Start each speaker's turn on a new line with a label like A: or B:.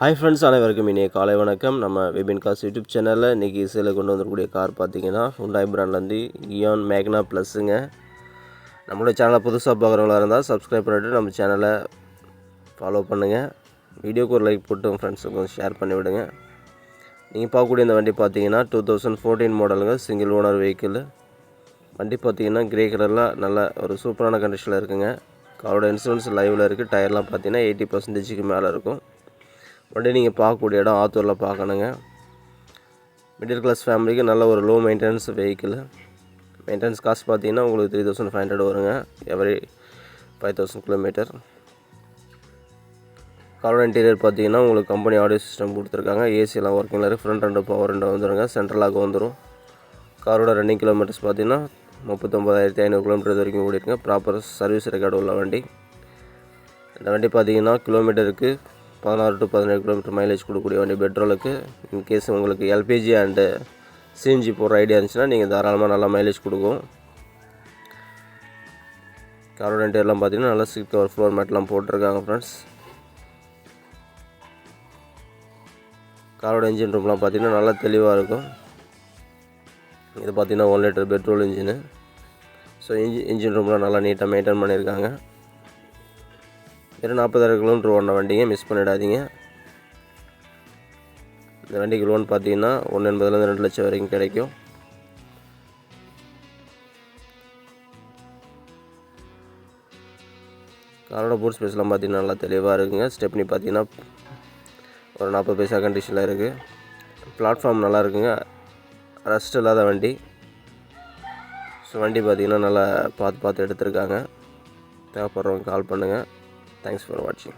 A: Hi friends அனைவருக்கும் இனிய காலை வணக்கம். நம்ம வெபின் காஸ் யூடியூப் சேனலில் இன்றைக்கி சேலை கொண்டு வந்திருக்கக்கூடிய கார் பார்த்தீங்கன்னா ஹுண்டாய் பிராண்ட்லேருந்து இயான் மேக்னா ப்ளஸ்ஸுங்க நம்மளோட சேனலை புதுசாக பார்க்குறவங்களா இருந்தால் சப்ஸ்கிரைப் பண்ணிவிட்டு நம்ம சேனலை ஃபாலோ பண்ணுங்கள் வீடியோக்கு ஒரு லைக் போட்டு உங்கள் ஃப்ரெண்ட்ஸுக்கும் ஷேர் பண்ணி விடுங்க. நீங்கள் பார்க்கக்கூடிய இந்த வண்டி பார்த்தீங்கன்னா டூ தௌசண்ட் ஃபோர்டீன் மாடலுங்க சிங்கிள் ஓனர் வெஹிக்கிள் வண்டி பார்த்தீங்கன்னா கிரே கலரில் நல்ல ஒரு சூப்பரான கண்டிஷனில் இருக்குங்க. காரோட இன்சூரன்ஸ் லைவில் இருக்குது டயர்லாம் பார்த்தீங்கன்னா எயிட்டி பர்சன்டேஜுக்கு மேலே இருக்கும். உடனே நீங்கள் பார்க்கக்கூடிய இடம் ஆத்தூரில் பார்க்கணுங்க. மிடில் கிளாஸ் ஃபேமிலிக்கு நல்ல ஒரு low maintenance vehicle maintenance cost பார்த்தீங்கன்னா உங்களுக்கு த்ரீ தௌசண்ட் ஃபைவ் ஹண்ட்ரட் வருங்க. எவரி ஃபைவ் தௌசண்ட் கிலோமீட்டர் காரோட இன்டீரியர் பார்த்தீங்கன்னா உங்களுக்கு கம்பெனி ஆடியோ சிஸ்டம் கொடுத்துருக்காங்க. ஏசியெல்லாம் ஒர்க்கிங்கில் இருக்குது ஃப்ரண்ட் ரெண்டு பவர் ரெண்டு வந்துடுங்க சென்ட்ரலாக வந்துடும் காரோட ரன்னிங் கிலோமீட்டர்ஸ் பார்த்தீங்கன்னா முப்பத்தொம்பதாயிரத்தி ஐநூறு கிலோமீட்டர் வரைக்கும் ஓடிருங்க ப்ராப்பர் சர்வீஸ் ரெக்கார்டு உள்ள வண்டி. இந்த வண்டி பார்த்தீங்கன்னா கிலோமீட்டருக்கு பதினாறு டு பதினேழு கிலோமீட்டர் மைலேஜ் கொடுக்கக்கூடிய வண்டி பெட்ரோலுக்கு இன்கேஸ் உங்களுக்கு எல்பிஜி அண்டு சிஎன்ஜி போகிற ஐடியா இருந்துச்சுன்னா நீங்கள் தாராளமாக நல்லா மைலேஜ் கொடுக்கும் காரோட இன்டீரியர்லாம் பார்த்தீங்கன்னா நல்லா சீட் கவர் ஃப்ளோர் மேட்லாம் போட்டிருக்காங்க ஃப்ரெண்ட்ஸ் காரோட இன்ஜின் ரூம்லாம் பார்த்தீங்கன்னா நல்லா தெளிவாக இருக்கும். இது பார்த்தீங்கன்னா one litre petrol engine so இன்ஜி engine ரூம்லாம் நல்லா நீட்டாக மெயின்டைன் பண்ணியிருக்காங்க. வெறும் நாற்பதாயிரம் கிலோமீட்டர் ஓடின வண்டிங்க மிஸ் பண்ணிடாதீங்க. இந்த வண்டிக்கு லோன் பார்த்தீங்கன்னா ஒன்று எண்பதுலேருந்து ரெண்டு லட்சம் வரைக்கும் கிடைக்கும். காரோட பூட் ஸ்பேஸ்லாம் பார்த்தீங்கன்னா நல்லா தெளிவாக இருக்குங்க. ஸ்டெப்னி பார்த்தீங்கன்னா ஒரு நாற்பது பைசா கண்டிஷனில் இருக்குது பிளாட்ஃபார்ம் நல்லா இருக்குங்க. ரஸ்ட் இல்லாத வண்டி. ஸோ வண்டி பார்த்திங்கன்னா நல்லா பார்த்து பார்த்து எடுத்திருக்காங்க. தேவைப்படுறவங்க கால் பண்ணுங்கள் thanks for watching.